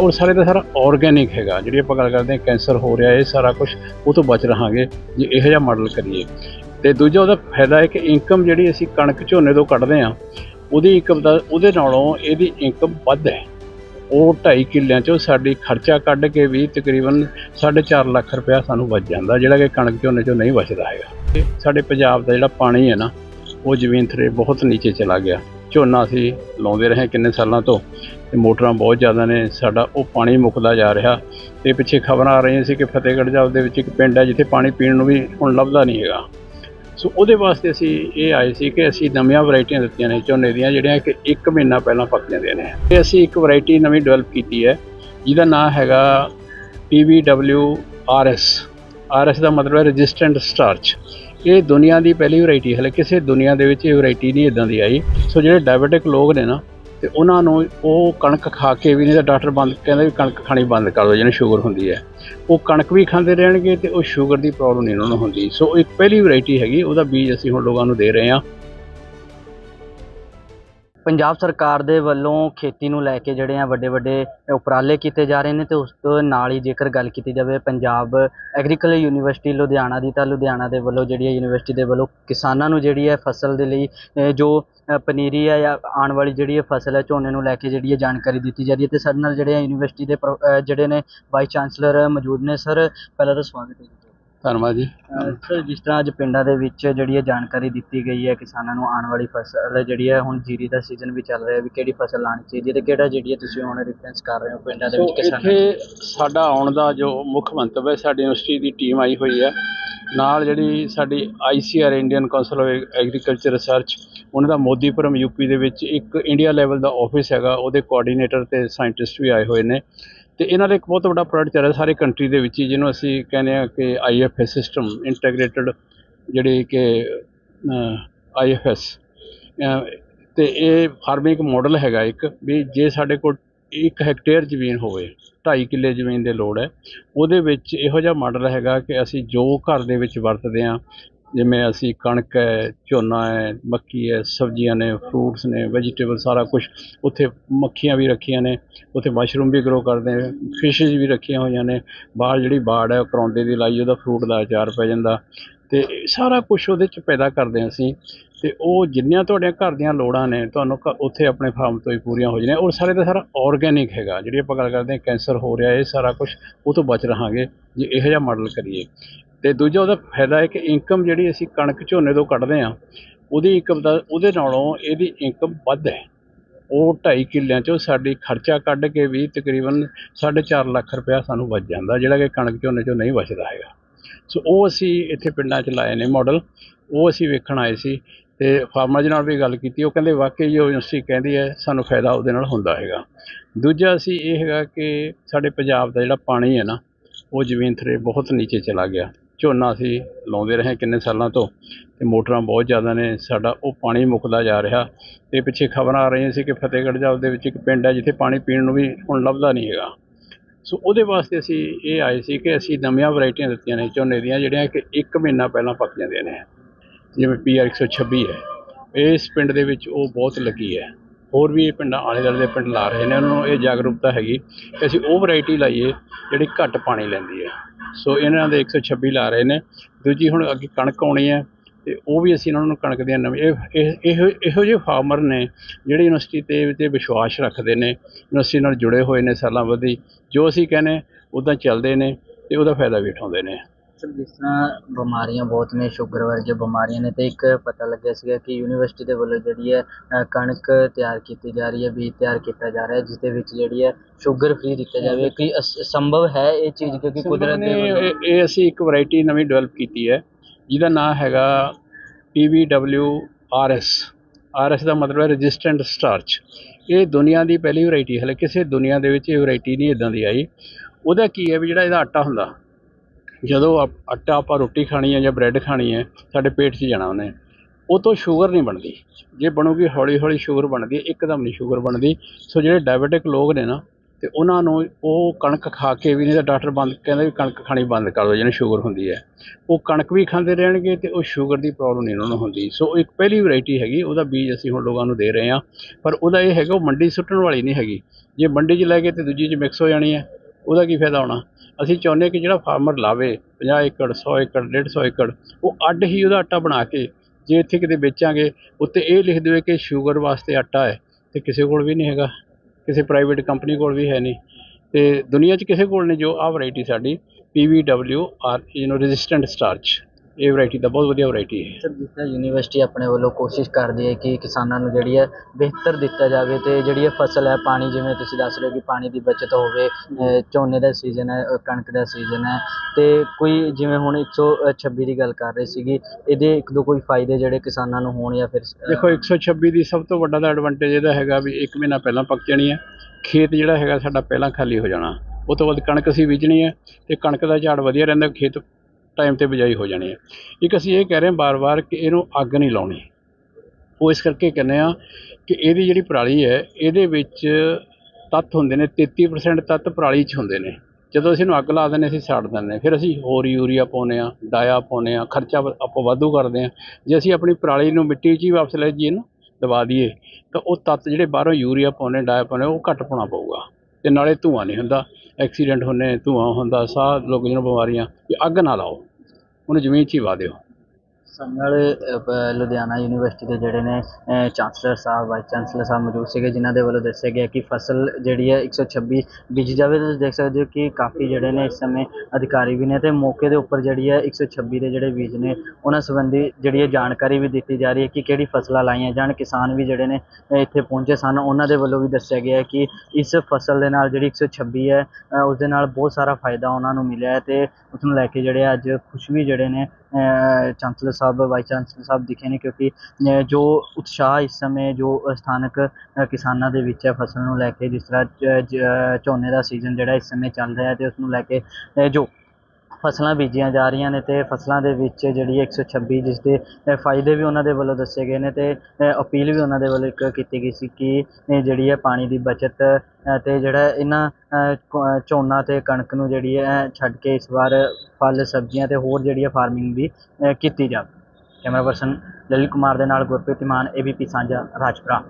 ਔਰ ਸਾਰੇ ਦਾ ਸਾਰਾ ਆਰਗੇਨਿਕ ਹੈਗਾ। ਜਿਹੜੀ ਆਪਾਂ ਗੱਲ ਕਰਦੇ ਹਾਂ ਕੈਂਸਰ ਹੋ ਰਿਹਾ, ਇਹ ਸਾਰਾ ਕੁਝ ਉਹ ਤੋਂ ਬਚ ਰਹਾਂਗੇ, ਜੇ ਇਹੋ ਜਿਹਾ ਮਾਡਲ ਕਰੀਏ। ਤੇ ਦੂਜਾ ਉਹਦਾ ਫਾਇਦਾ ਹੈ ਕਿ ਇਨਕਮ ਜਿਹੜੀ ਅਸੀਂ ਕਣਕ ਝੋਨੇ ਤੋਂ ਕੱਢਦੇ ਆ ਉਹਦੀ ਇਨਕਮ ਦਾ, ਉਹਦੇ ਨਾਲੋਂ ਇਹਦੀ ਇਨਕਮ ਵੱਧ ਹੈ। ਉਹ 2.5 ਕਿੱਲਿਆਂ ਚੋਂ ਸਾਡੀ ਖਰਚਾ ਕੱਢ ਕੇ ਵੀ ਤਕਰੀਬਨ 4.5 ਲੱਖ ਰੁਪਇਆ ਸਾਨੂੰ ਬਚ ਜਾਂਦਾ, ਜਿਹੜਾ ਕਿ ਕਣਕ ਝੋਨੇ ਚੋਂ ਨਹੀਂ ਬਚਦਾ ਹੈਗਾ। ਸਾਡੇ ਪੰਜਾਬ ਦਾ ਜਿਹੜਾ ਪਾਣੀ ਹੈ ਨਾ, ਉਹ ਜ਼ਮੀਨ ਥਰੇ ਬਹੁਤ ਨੀਚੇ ਚਲਾ ਗਿਆ। ਝੋਨਾ ਅਸੀਂ ਲਾਉਂਦੇ ਰਹੇ ਕਿੰਨੇ ਸਾਲਾਂ ਤੋਂ। ਤੇ ਮੋਟਰਾਂ ਬਹੁਤ ਜ਼ਿਆਦਾ ਨੇ, ਸਾਡਾ ਉਹ ਪਾਣੀ ਮੁੱਕਦਾ ਜਾ ਰਿਹਾ। ਤੇ ਪਿੱਛੇ ਖਬਰਾਂ ਆ ਰਹੀਆਂ ਸੀ ਕਿ ਫਤਿਹਗੜ੍ਹ ਸਾਹਿਬ ਦੇ ਵਿੱਚ ਇੱਕ ਪਿੰਡ ਹੈ ਜਿੱਥੇ ਪਾਣੀ ਪੀਣ ਨੂੰ ਵੀ ਹੁਣ ਲੱਭਦਾ ਨਹੀਂ ਹੈਗਾ। ਸੋ ਉਹਦੇ ਵਾਸਤੇ ਅਸੀਂ ਇਹ ਆਏ ਸੀ ਕਿ ਅਸੀਂ ਨਵੀਆਂ ਵੈਰਾਈਟੀਆਂ ਦਿੱਤੀਆਂ ਨੇ, ਝੋਨੇ ਦੀਆਂ, ਜਿਹੜੀਆਂ ਕਿ 1 ਮਹੀਨਾ ਪਹਿਲਾਂ ਪੱਕ ਜਾਂਦੀਆਂ ਨੇ। ਤੇ ਅਸੀਂ ਇੱਕ ਵੈਰਾਈਟੀ ਨਵੀਂ ਡਿਵੈਲਪ ਕੀਤੀ ਹੈ, ਜਿਹਦਾ ਨਾਮ ਹੈਗਾ PVWRS RS ਦਾ ਮਤਲਬ ਹੈ ਰੈਜ਼ਿਸਟੈਂਟ ਸਟਾਰਚ। ਇਹ ਦੁਨੀਆ ਦੀ ਪਹਿਲੀ ਵੈਰਾਈਟੀ ਹੈ ਕਿਸੇ ਦੁਨੀਆ ਦੇ ਵਿੱਚ ਇਹ ਵੈਰਾਈਟੀ ਨਹੀਂ ਇਦਾਂ ਦੀ ਆਈ। ਸੋ ਜਿਹੜੇ ਡਾਇਬੀਟਿਕ ਲੋਕ ਨੇ ਨਾ ਤੇ ਉਹਨਾਂ ਨੂੰ ਉਹ ਕਣਕ ਖਾ ਕੇ ਵੀ ਨਹੀਂ ਤਾਂ ਡਾਕਟਰ ਬੰਦ ਕਹਿੰਦਾ ਵੀ ਕਣਕ ਖਾਣੀ ਬੰਦ ਕਰ ਦਿਓ, ਜਿਹਨੂੰ ਸ਼ੂਗਰ ਹੁੰਦੀ ਹੈ। ਉਹ ਕਣਕ ਵੀ ਖਾਂਦੇ ਰਹਿਣਗੇ ਤੇ ਉਹ ਸ਼ੂਗਰ ਦੀ ਪ੍ਰੋਬਲਮ ਨਹੀਂ ਉਹਨਾਂ ਨੂੰ ਹੁੰਦੀ। ਸੋ ਇੱਕ ਪਹਿਲੀ ਵੈਰਾਈਟੀ ਹੈਗੀ, ਉਹਦਾ ਬੀਜ ਅਸੀਂ ਹੁਣ ਲੋਕਾਂ ਨੂੰ ਦੇ ਰਹੇ ਹਾਂ। ਪੰਜਾਬ ਸਰਕਾਰ ਦੇ ਵੱਲੋਂ ਖੇਤੀ ਨੂੰ ਲੈ ਕੇ ਜਿਹੜੇ ਆ ਵੱਡੇ ਵੱਡੇ ਉਪਰਾਲੇ ਕੀਤੇ ਜਾ ਰਹੇ ਨੇ ਤੇ ਉਸ ਤੋਂ ਨਾਲ ਹੀ ਜੇਕਰ ਗੱਲ ਕੀਤੀ ਜਾਵੇ ਪੰਜਾਬ ਐਗਰੀਕਲਚਰ ਯੂਨੀਵਰਸਿਟੀ ਲੁਧਿਆਣਾ ਦੀ, ਤਾਂ ਲੁਧਿਆਣਾ ਦੇ ਵੱਲੋਂ ਜਿਹੜੀ ਹੈ ਯੂਨੀਵਰਸਿਟੀ ਦੇ ਵੱਲੋਂ ਕਿਸਾਨਾਂ ਨੂੰ ਜਿਹੜੀ ਹੈ ਫਸਲ ਦੇ ਲਈ ਜੋ ਪਨੀਰੀ ਹੈ ਜਾਂ ਆਉਣ ਵਾਲੀ ਜਿਹੜੀ ਹੈ ਫਸਲ ਹੈ ਝੋਨੇ ਨੂੰ ਲੈ ਕੇ ਜਿਹੜੀ ਹੈ ਜਾਣਕਾਰੀ ਦਿੱਤੀ ਜਾ ਰਹੀ ਹੈ ਤੇ ਸਾਡੇ ਨਾਲ ਜਿਹੜੇ ਆ ਯੂਨੀਵਰਸਿਟੀ ਦੇ ਪ੍ਰੋ- ਜਿਹੜੇ ਨੇ ਵਾਈਸ ਚਾਂਸਲਰ ਮੌਜੂਦ ਨੇ, ਸਰ, ਪਹਿਲਾਂ ਤਾਂ ਸਵਾਗਤ ਹੈ ਧੰਨਵਾਦ ਜੀ ਸਰ ਜਿਸ ਤਰ੍ਹਾਂ ਅੱਜ ਪਿੰਡਾਂ ਦੇ ਵਿੱਚ ਜਿਹੜੀ ਹੈ ਜਾਣਕਾਰੀ ਦਿੱਤੀ ਗਈ ਹੈ ਕਿਸਾਨਾਂ ਨੂੰ ਆਉਣ ਵਾਲੀ ਫਸਲ ਜਿਹੜੀ ਹੈ ਹੁਣ ਜੀਰੀ ਦਾ ਸੀਜ਼ਨ ਵੀ ਚੱਲ ਰਿਹਾ ਵੀ ਕਿਹੜੀ ਫਸਲ ਲਾਉਣੀ ਚਾਹੀਦੀ ਹੈ ਤੇ ਕਿਹੜਾ ਜਿਹੜੀ ਹੈ ਤੁਸੀਂ ਹੁਣ ਰੈਫਰੈਂਸ ਕਰ ਰਹੇ ਹੋ ਪਿੰਡਾਂ ਦੇ ਸੋ ਵਿੱਚ ਕਿਸਾਨਾਂ? ਇੱਥੇ ਸਾਡਾ ਆਉਣ ਦਾ ਜੋ ਮੁੱਖ ਮੰਤਵ ਹੈ ਸਾਡੀ ਯੂਨੀਵਰਸਿਟੀ ਦੀ ਟੀਮ ਆਈ ਹੋਈ ਹੈ ਨਾਲ ਜਿਹੜੀ ਸਾਡੀ ICR Indian council of agriculture research ਉਹਨਾਂ ਦਾ ਮੋਦੀਪੁਰਮ ਯੂਪੀ ਦੇ ਵਿੱਚ ਇੱਕ ਇੰਡੀਆ ਲੈਵਲ ਦਾ ਆਫਿਸ ਹੈਗਾ ਉਹਦੇ ਕੋਆਰਡੀਨੇਟਰ ਤੇ ਸਾਇੰਟਿਸਟ ਵੀ ਆਏ ਹੋਏ ਨੇ ਤੇ ਇਹਨਾਂ ਦਾ ਇੱਕ ਬਹੁਤ ਵੱਡਾ ਪ੍ਰੋਜੈਕਟ ਚੱਲ ਰਿਹਾ ਸਾਰੇ ਕੰਟਰੀ ਦੇ ਵਿੱਚ ਹੀ, ਜਿਹਨੂੰ ਅਸੀਂ ਕਹਿੰਦੇ ਆ ਕਿ ਆਈਐਫਐਸ ਸਿਸਟਮ ਇੰਟੀਗ੍ਰੇਟਡ ਜਿਹੜੀ ਕਿ ਆਈਐਫਐਸ ਤੇ ਇਹ ਫਾਰਮਿੰਗ ਮਾਡਲ ਹੈਗਾ ਇੱਕ, ਵੀ ਜੇ ਸਾਡੇ ਕੋਲ ਇੱਕ ਹੈਕਟੇਅਰ ਜ਼ਮੀਨ ਹੋਵੇ 2.5 ਕਿੱਲੇ ਜ਼ਮੀਨ ਦੇ ਲੋੜ ਹੈ, ਉਹਦੇ ਵਿੱਚ ਇਹੋ ਜਿਹਾ ਮਾਡਲ ਹੈਗਾ ਕਿ ਅਸੀਂ ਜੋ ਘਰ ਦੇ ਵਿੱਚ ਵਰਤਦੇ ਹਾਂ ਜਿਵੇਂ ਅਸੀਂ ਕਣਕ ਹੈ, ਝੋਨਾ ਹੈ, ਮੱਕੀ ਹੈ, ਸਬਜ਼ੀਆਂ ਨੇ ਫਰੂਟਸ ਨੇ ਵੈਜੀਟੇਬਲ ਸਾਰਾ ਕੁਝ ਉੱਥੇ ਮੱਖੀਆਂ ਵੀ ਰੱਖੀਆਂ ਨੇ, ਉੱਥੇ ਮਸ਼ਰੂਮ ਵੀ ਗਰੋ ਕਰਦੇ ਨੇ ਫਿਸ਼ਜ਼ ਵੀ ਰੱਖੀਆਂ ਹੋਈਆਂ ਨੇ, ਬਾਹਰ ਜਿਹੜੀ ਬਾੜ ਹੈ ਉਹ ਕਰੌਂਦੇ ਦੀ ਲਾਈ, ਉਹਦਾ ਫਰੂਟ ਦਾ ਅਚਾਰ ਪੈ ਜਾਂਦਾ ਤੇ ਇਹ ਸਾਰਾ ਕੁਝ ਉਹਦੇ ਚ ਪੈਦਾ ਕਰਦੇ ਹਾਂ ਅਸੀਂ ਤੇ ਉਹ ਜਿੰਨੀਆਂ ਤੁਹਾਡੀਆਂ ਘਰ ਦੀਆਂ ਲੋੜਾਂ ਨੇ, ਤੁਹਾਨੂੰ ਘ- ਉੱਥੇ ਆਪਣੇ ਫਾਰਮ ਤੋਂ ਹੀ ਪੂਰੀਆਂ ਹੋ ਜਾਣੀਆਂ ਔਰ ਸਾਰੇ ਦਾ ਸਾਰਾ ਆਰਗੇਨਿਕ ਹੈਗਾ, ਜਿਹੜੀ ਆਪਾਂ ਗੱਲ ਕਰਦੇ ਹਾਂ ਕੈਂਸਰ ਹੋ ਰਿਹਾ, ਇਹ ਸਾਰਾ ਕੁਝ ਉਹ ਤੋਂ ਬਚ ਰਹਾਂਗੇ, ਜੇ ਇਹੋ ਜਿਹਾ ਮਾਡਲ ਕਰੀਏ। ਤੇ ਦੂਜਾ ਉਹਦਾ ਫਾਇਦਾ ਹੈ ਕਿ ਇਨਕਮ ਜਿਹੜੀ ਅਸੀਂ ਕਣਕ ਝੋਨੇ ਤੋਂ ਕੱਢਦੇ ਆ ਉਹਦੀ ਇਨਕਮ ਦਾ, ਉਹਦੇ ਨਾਲੋਂ ਇਹਦੀ ਇਨਕਮ ਵੱਧ ਹੈ। ਉਹ 2.5 ਕਿੱਲਿਆਂ ਚੋਂ ਸਾਡੀ ਖਰਚਾ ਕੱਢ ਕੇ ਵੀ ਤਕਰੀਬਨ 4.5 ਲੱਖ ਰੁਪਇਆ ਸਾਨੂੰ ਬਚ ਜਾਂਦਾ, ਜਿਹੜਾ ਕਿ ਕਣਕ ਝੋਨੇ ਚੋਂ ਨਹੀਂ ਬਚਦਾ ਹੈਗਾ। ਸੋ ਉਹ ਅਸੀਂ ਇੱਥੇ ਪਿੰਡਾਂ 'ਚ ਲਾਏ ਨੇ ਮਾਡਲ ਉਹ ਅਸੀਂ ਵੇਖਣ ਆਏ ਸੀ ਤੇ ਫਾਰਮਰ ਜੀ ਨਾਲ ਵੀ ਗੱਲ ਕੀਤੀ, ਉਹ ਕਹਿੰਦੇ ਵਾਕਈ ਜੋ ਯੂਨੀਵਰਸਿਟੀ ਕਹਿੰਦੀ ਹੈ, ਸਾਨੂੰ ਫਾਇਦਾ ਉਹਦੇ ਨਾਲ ਹੁੰਦਾ ਹੈਗਾ। ਦੂਜਾ ਅਸੀਂ ਇਹ ਹੈਗਾ ਕਿ ਸਾਡੇ ਪੰਜਾਬ ਦਾ ਜਿਹੜਾ ਪਾਣੀ ਹੈ ਨਾ, ਉਹ ਜ਼ਮੀਨ ਥਰੇ ਬਹੁਤ ਨੀਚੇ ਚਲਾ ਗਿਆ। ਝੋਨਾ ਅਸੀਂ ਲਾਉਂਦੇ ਰਹੇ ਕਿੰਨੇ ਸਾਲਾਂ ਤੋਂ ਤੇ ਮੋਟਰਾਂ ਬਹੁਤ ਜ਼ਿਆਦਾ ਨੇ, ਸਾਡਾ ਉਹ ਪਾਣੀ ਮੁੱਕਦਾ ਜਾ ਰਿਹਾ। ਤੇ ਪਿੱਛੇ ਖਬਰਾਂ ਆ ਰਹੀਆਂ ਸੀ ਕਿ ਫਤਿਹਗੜ੍ਹ ਸਾਹਿਬ ਦੇ ਵਿੱਚ ਇੱਕ ਪਿੰਡ ਹੈ ਜਿੱਥੇ ਪਾਣੀ ਪੀਣ ਨੂੰ ਵੀ ਹੁਣ ਲੱਭਦਾ ਨਹੀਂ ਹੈਗਾ। ਸੋ ਉਹਦੇ ਵਾਸਤੇ ਅਸੀਂ ਇਹ ਆਏ ਸੀ ਕਿ ਅਸੀਂ ਨਵੀਆਂ ਵੈਰਾਈਟੀਆਂ ਦਿੱਤੀਆਂ ਨੇ ਝੋਨੇ ਦੀਆਂ, ਜਿਹੜੀਆਂ ਕਿ 1 ਮਹੀਨਾ ਪਹਿਲਾਂ ਪੱਕ ਜਾਂਦੀਆਂ ਨੇ। ਜਿਵੇਂ ਪੀਆਰ 126 ਹੈ। ਇਸ ਪਿੰਡ ਦੇ ਵਿੱਚ ਉਹ ਬਹੁਤ ਲੱਗੀ ਹੈ। ਹੋਰ ਵੀ ਇਹ ਪਿੰਡਾਂ, ਆਲੇ ਦੁਆਲੇ ਦੇ ਪਿੰਡ ਲਾ ਰਹੇ ਨੇ, ਉਹਨਾਂ ਨੂੰ ਇਹ ਜਾਗਰੂਕਤਾ ਹੈਗੀ ਕਿ ਅਸੀਂ ਉਹ ਵੈਰਾਈਟੀ ਲਾਈਏ ਜਿਹੜੀ ਘੱਟ ਪਾਣੀ ਲੈਂਦੀ ਹੈ। ਸੋ ਇਹਨਾਂ ਦੇ 126 ਲਾ ਰਹੇ ਨੇ। ਦੂਜੀ ਹੁਣ ਅੱਗੇ ਕਣਕ ਆਉਣੀ ਹੈ ਤੇ ਉਹ ਵੀ ਅਸੀਂ ਇਹਨਾਂ ਨੂੰ ਕਣਕ ਦੀਆਂ ਨਵੀਂ ਇਹ ਇਹ- ਇਹੋ ਇਹੋ ਜਿਹੇ ਫਾਰਮਰ ਨੇ ਜਿਹੜੇ ਯੂਨੀਵਰਸਿਟੀ ਤੇ ਤੇ ਵਿਸ਼ਵਾਸ ਰੱਖਦੇ ਨੇ। ਯੂਨੀਵਰਸਿਟੀ ਨਾਲ ਜੁੜੇ ਹੋਏ ਨੇ ਸਾਲਾਂ ਬੱਧੀ ਜੋ ਅਸੀਂ ਕਹਿੰਦੇ ਉੱਦਾਂ ਚੱਲਦੇ ਨੇ ਤੇ ਉਹਦਾ ਫਾਇਦਾ ਵੀ ਉਠਾਉਂਦੇ ਨੇ। ਸਰ ਜਿਸ ਤਰ੍ਹਾਂ ਬਿਮਾਰੀਆਂ ਬਹੁਤ ਨੇ ਸ਼ੂਗਰ ਵਰਗੀਆਂ ਬਿਮਾਰੀਆਂ ਨੇ ਤੇ ਇੱਕ ਪਤਾ ਲੱਗਿਆ ਸੀਗਾ ਕਿ ਯੂਨੀਵਰਸਿਟੀ ਦੇ ਵੱਲੋਂ ਜਿਹੜੀ ਹੈ ਕਣਕ ਤਿਆਰ ਕੀਤੀ ਜਾ ਰਹੀ ਹੈ ਬੀਜ ਤਿਆਰ ਕੀਤਾ ਜਾ ਰਿਹਾ ਜਿਸ ਦੇ ਵਿੱਚ ਜਿਹੜੀ ਹੈ ਸ਼ੂਗਰ ਫ੍ਰੀ ਦਿੱਤਾ ਜਾਵੇ ਕਿ ਅਸ- ਸੰਭਵ ਹੈ ਇਹ ਚੀਜ਼ ਕਿਉਂਕਿ ਕੁਦਰਤ ਨੇ ਇਹ ਇਹ ਅਸੀਂ ਇੱਕ ਵੈਰਾਈਟੀ ਨਵੀਂ ਡਿਵੈਲਪ ਕੀਤੀ ਹੈ ਜਿਹਦਾ ਨਾਮ ਹੈਗਾ PVWRS RS ਦਾ ਮਤਲਬ ਹੈ ਰੈਜ਼ਿਸਟੈਂਟ ਸਟਾਰਚ ਇਹ ਦੁਨੀਆ ਦੀ ਪਹਿਲੀ ਵੈਰਾਈਟੀ ਹੈ ਕਿਸੇ ਦੁਨੀਆ ਦੇ ਵਿੱਚ ਇਹ ਵੈਰਾਈਟੀ ਨਹੀਂ ਇਦਾਂ ਦੀ ਆਈ। ਉਹਦਾ ਕੀ ਹੈ ਵੀ ਜਿਹੜਾ ਇਹਦਾ ਆਟਾ ਹੁੰਦਾ ਜਦੋਂ ਆਪ- ਆਟਾ ਆਪਾਂ ਰੋਟੀ ਖਾਣੀ ਹੈ ਜਾਂ ਬ੍ਰੈਡ ਖਾਣੀ ਹੈ, ਸਾਡੇ ਪੇਟ 'ਚ ਜਾਣਾ ਉਹਨੇ। ਉਹ ਤੋਂ ਸ਼ੂਗਰ ਨਹੀਂ ਬਣਦੀ। ਜੇ ਬਣੂਗੀ ਹੌਲੀ ਹੌਲੀ ਸ਼ੂਗਰ ਬਣਦੀ ਹੈ, ਇੱਕਦਮ ਨਹੀਂ ਸ਼ੂਗਰ ਬਣਦੀ। ਸੋ ਜਿਹੜੇ ਡਾਇਬੀਟਿਕ ਲੋਕ ਨੇ ਨਾ, ਤੇ ਉਹਨਾਂ ਨੂੰ ਉਹ ਕਣਕ ਖਾ ਕੇ ਵੀ ਨਹੀਂ ਤਾਂ ਡਾਕਟਰ ਬੰਦ, ਕਹਿੰਦੇ ਵੀ ਕਣਕ ਖਾਣੀ ਬੰਦ ਕਰ ਦਿਓ, ਜਿਹਨੂੰ ਸ਼ੂਗਰ ਹੁੰਦੀ ਹੈ। ਉਹ ਕਣਕ ਵੀ ਖਾਂਦੇ ਰਹਿਣਗੇ ਤੇ ਉਹ ਸ਼ੂਗਰ ਦੀ ਪ੍ਰੋਬਲਮ ਨਹੀਂ ਉਹਨਾਂ ਨੂੰ ਹੁੰਦੀ। ਸੋ ਇੱਕ ਪਹਿਲੀ ਵੈਰਾਈਟੀ ਹੈਗੀ, ਉਹਦਾ ਬੀਜ ਅਸੀਂ ਹੁਣ ਲੋਕਾਂ ਨੂੰ ਦੇ ਰਹੇ ਹਾਂ। ਪਰ ਉਹਦਾ ਇਹ ਹੈਗਾ, ਉਹ ਮੰਡੀ ਸੁੱਟਣ ਵਾਲੀ ਨਹੀਂ ਹੈਗੀ। ਜੇ ਮੰਡੀ 'ਚ ਲੈ ਗਏ ਤੇ ਦੂਜੀ 'ਚ ਮਿਕਸ ਹੋ ਜਾਣੀ ਹੈ। ਉਹਦਾ ਕੀ ਫਾਇਦਾ ਹੋਣਾ? ਅਸੀਂ ਚਾਹੁੰਦੇ ਕਿ ਜਿਹੜਾ ਫਾਰਮਰ ਲਾਵੇ 50 ਏਕੜ 100 ਏਕੜ 150 ਏਕੜ, ਉਹ ਅੱਡ ਹੀ ਉਹਦਾ ਆਟਾ ਬਣਾ ਕੇ ਜੇ ਇੱਥੇ ਕਿਤੇ ਵੇਚਾਂਗੇ, ਉੱਤੇ ਇਹ ਲਿਖ ਦੇਵੇ ਕਿ ਸ਼ੂਗਰ ਵਾਸਤੇ ਆਟਾ ਹੈ ਤੇ ਕਿਸੇ ਕੋਲ ਵੀ ਨਹੀਂ ਹੈਗਾ, ਕਿਸੇ ਪ੍ਰਾਈਵੇਟ ਕੰਪਨੀ ਕੋਲ ਵੀ ਹੈ ਨਹੀਂ। ਤੇ ਦੁਨੀਆ 'ਚ ਕਿਸੇ ਕੋਲ ਨਹੀਂ ਜੋ ਆਹ ਵੈਰਾਈਟੀ ਸਾਡੀ PVW ਆਰ ਯੂ نو ਰੈਜ਼ਿਸਟੈਂਟ ਸਟਾਰਚ ਇਹ ਵੈਰਾਈਟੀ ਦਾ ਬਹੁਤ ਵਧੀਆ ਵੈਰਾਈਟੀ ਹੈ। ਸਰ ਜਿਸ ਤਰ੍ਹਾਂ ਯੂਨੀਵਰਸਿਟੀ ਆਪਣੇ ਵੱਲੋਂ ਕੋਸ਼ਿਸ਼ ਕਰਦੀ ਹੈ ਕਿ ਕਿਸਾਨਾਂ ਨੂੰ ਜਿਹੜੀ ਹੈ ਬਿਹਤਰ ਦਿੱਤਾ ਜਾਵੇ ਤੇ ਜਿਹੜੀ ਇਹ ਫਸਲ ਹੈ ਪਾਣੀ ਜਿਵੇਂ ਤੁਸੀਂ ਦੱਸ ਰਹੇ ਹੋ ਕਿ ਪਾਣੀ ਦੀ ਬਚਤ ਹੋਵੇ ਝੋਨੇ ਦਾ ਸੀਜ਼ਨ ਹੈ ਕਣਕ ਦਾ ਸੀਜ਼ਨ ਹੈ ਤੇ ਕੋਈ ਜਿਵੇਂ ਹੁਣ 126 ਦੀ ਗੱਲ ਕਰ ਰਹੇ ਸੀਗੀ ਇਹਦੇ ਇੱਕ ਦੋ ਕੋਈ ਫਾਇਦੇ ਜਿਹੜੇ ਕਿਸਾਨਾਂ ਨੂੰ ਹੋਣ ਜਾਂ ਫਿਰ ਦੇਖੋ 126 ਦੀ ਸਭ ਤੋਂ ਵੱਡਾ ਦਾ ਐਡਵਾਂਟੇਜ ਇਹਦਾ ਹੈਗਾ ਵੀ 1 ਮਹੀਨਾ ਪਹਿਲਾਂ ਪੱਕ ਜਾਣੀ ਹੈ। ਖੇਤ ਜਿਹੜਾ ਹੈਗਾ ਸਾਡਾ ਪਹਿਲਾਂ ਖਾਲੀ ਹੋ ਜਾਣਾ। ਉਹ ਤੋਂ ਬਾਅਦ ਕਣਕ ਅਸੀਂ ਬੀਜਣੀ ਹੈ ਤੇ ਕਣਕ ਦਾ ਝਾੜ ਵਧੀਆ ਰਹਿੰਦਾ ਖੇਤ ਟਾਈਮ ਤੇ ਬਿਜਾਈ ਹੋ ਜਾਣੀ ਹੈ। ਇੱਕ ਅਸੀਂ ਇਹ ਕਹਿ ਰਹੇ ਹਾਂ ਬਾਰ-ਬਾਰ ਕਿ ਇਹਨੂੰ ਅੱਗ ਨਹੀਂ ਲਾਉਣੀ। ਉਹ ਇਸ ਕਰਕੇ ਕਹਿੰਦੇ ਆ ਕਿ ਇਹਦੀ ਜਿਹੜੀ ਪਰਾਲੀ ਹੈ, ਇਹਦੇ ਵਿੱਚ ਤੱਤ ਹੁੰਦੇ ਨੇ 33% ਤੱਤ ਪਰਾਲੀ 'ਚ ਹੁੰਦੇ ਨੇ। ਜਦੋਂ ਅਸੀਂ ਇਹਨੂੰ ਅੱਗ ਲਾ ਦਿੰਦੇ ਅਸੀਂ ਸਾੜ ਦਿੰਦੇ ਫਿਰ ਅਸੀਂ ਹੋਰ ਯੂਰੀਆ ਪਾਉਂਦੇ ਆ ਡਾਇਆ ਪਾਉਂਦੇ ਆ ਖਰਚਾ ਵ- ਆਪਾਂ ਵਾਧੂ ਕਰਦੇ ਆ ਜੇ ਅਸੀਂ ਆਪਣੀ ਪਰਾਲੀ ਨੂੰ ਮਿੱਟੀ 'ਚ ਹੀ ਵਾਪਸ ਲੈ ਜਾਈਏ ਨਾ, ਦਬਾ ਦਈਏ, ਤਾਂ ਉਹ ਤੱਤ ਜਿਹੜੇ ਬਾਹਰੋਂ ਯੂਰੀਆ ਪਾਉਂਦੇ ਡਾਇਆ ਪਾਉਂਦੇ, ਉਹ ਘੱਟ ਪਾਉਣਾ ਪਊਗਾ। ਤੇ ਨਾਲੇ ਧੂੰਆਂ ਨਹੀਂ ਹੁੰਦਾ। ਐਕਸੀਡੈਂਟ ਹੁੰਦੇ ਧੂੰਆਂ ਹੁੰਦਾ, ਸਾਹ ਲੱਗ ਜਾਣ ਬਿਮਾਰੀਆਂ, ਵੀ ਅੱਗ ਨਾ ਲਾਓ। ਉਹਨੂੰ ਜ਼ਮੀਨ 'ਚ ਹੀ ਵਾ ਦਿਓ। ਸਾਡੇ ਨਾਲ ਲੁਧਿਆਣਾ ਯੂਨੀਵਰਸਿਟੀ ਦੇ ਜਿਹੜੇ ਨੇ ਚਾਂਸਲਰ ਸਾਹਿਬ, ਵਾਈਸ ਚਾਂਸਲਰ ਸਾਹਿਬ ਮੌਜੂਦ ਸੀਗੇ, ਜਿਨ੍ਹਾਂ ਦੇ ਵੱਲੋਂ ਦੱਸਿਆ ਗਿਆ ਕਿ ਫਸਲ ਜਿਹੜੀ ਹੈ 126 ਬੀਜੀ ਜਾਵੇ। ਤੁਸੀਂ ਦੇਖ ਸਕਦੇ ਹੋ ਕਿ ਕਾਫੀ ਜਿਹੜੇ ਨੇ ਇਸ ਸਮੇਂ ਅਧਿਕਾਰੀ ਵੀ ਨੇ ਤੇ ਮੌਕੇ ਦੇ ਉੱਪਰ ਜਿਹੜੀ ਹੈ 126 ਦੇ ਜਿਹੜੇ ਬੀਜ ਨੇ, ਉਹਨਾਂ ਸੰਬੰਧੀ ਜਿਹੜੀ ਹੈ ਜਾਣਕਾਰੀ ਵੀ ਦਿੱਤੀ ਜਾ ਰਹੀ ਹੈ ਕਿ ਕਿਹੜੀ ਫਸਲਾਂ ਲਾਈਆਂ ਜਾਣ। ਕਿਸਾਨ ਵੀ ਜਿਹੜੇ ਨੇ ਇੱਥੇ ਪਹੁੰਚੇ ਸਨ। ਉਹਨਾਂ ਦੇ ਵੱਲੋਂ ਵੀ ਦੱਸਿਆ ਗਿਆ ਹੈ ਕਿ ਇਸ ਫਸਲ ਦੇ ਨਾਲ ਜਿਹੜੀ 126 ਹੈ ਉਸ ਦੇ ਨਾਲ ਬਹੁਤ ਸਾਰਾ ਫਾਇਦਾ ਉਹਨਾਂ ਨੂੰ ਮਿਲਿਆ ਹੈ ਤੇ ਉਸ ਨੂੰ ਲੈ ਕੇ ਜਿਹੜੇ ਅੱਜ ਖੁਸ਼ ਵੀ ਜਿਹੜੇ ਨੇ ਚਾਂਸਲਰ ਸਾਹਿਬ ਵਾਈਸ ਚਾਂਸਲਰ ਸਾਹਿਬ ਦਿਖੇ ਨੇ ਕਿਉਂਕਿ ਜੋ ਉਤਸ਼ਾਹ ਇਸ ਸਮੇਂ ਜੋ ਸਥਾਨਕ ਕਿਸਾਨਾਂ ਦੇ ਵਿੱਚ ਹੈ ਫਸਲ ਨੂੰ ਲੈ ਕੇ, ਜਿਸ ਤਰ੍ਹਾਂ ਝੋਨੇ ਦਾ ਸੀਜ਼ਨ ਜਿਹੜਾ ਇਸ ਸਮੇਂ ਚੱਲ ਰਿਹਾ ਅਤੇ ਤੇ ਉਸ ਨੂੰ ਲੈ ਕੇ ਜੋ ਫਸਲਾਂ ਬੀਜੀਆਂ ਜਾ ਰਹੀਆਂ ਨੇ ਅਤੇ ਫਸਲਾਂ ਦੇ ਵਿੱਚ ਜਿਹੜੀ ਹੈ 126 ਜਿਸ ਦੇ ਫਾਇਦੇ ਵੀ ਉਹਨਾਂ ਦੇ ਵੱਲੋਂ ਦੱਸੇ ਗਏ ਨੇ ਅਤੇ ਅਪੀਲ ਵੀ ਉਹਨਾਂ ਦੇ ਵੱਲੋਂ ਇੱਕ ਕੀਤੀ ਗਈ ਸੀ ਕਿ ਇਹ ਜਿਹੜੀ ਹੈ ਪਾਣੀ ਦੀ ਬੱਚਤ ਅਤੇ ਜਿਹੜਾ ਇਹਨਾਂ ਝੋਨਾ ਅਤੇ ਕਣਕ ਨੂੰ ਜਿਹੜੀ ਹੈ ਛੱਡ ਕੇ ਇਸ ਵਾਰ ਫਲ, ਸਬਜ਼ੀਆਂ ਅਤੇ ਹੋਰ ਜਿਹੜੀ ਹੈ ਫਾਰਮਿੰਗ ਵੀ ਕੀਤੀ ਜਾਵੇ। ਕੈਮਰਾ ਪਰਸਨ ਲਲਿਤ ਕੁਮਾਰ ਦੇ ਨਾਲ ਗੁਰਪ੍ਰੀਤ ਮਾਨ ਏਬੀਪੀ ਸਾਂਝਾ, ਰਾਜਪੁਰਾ।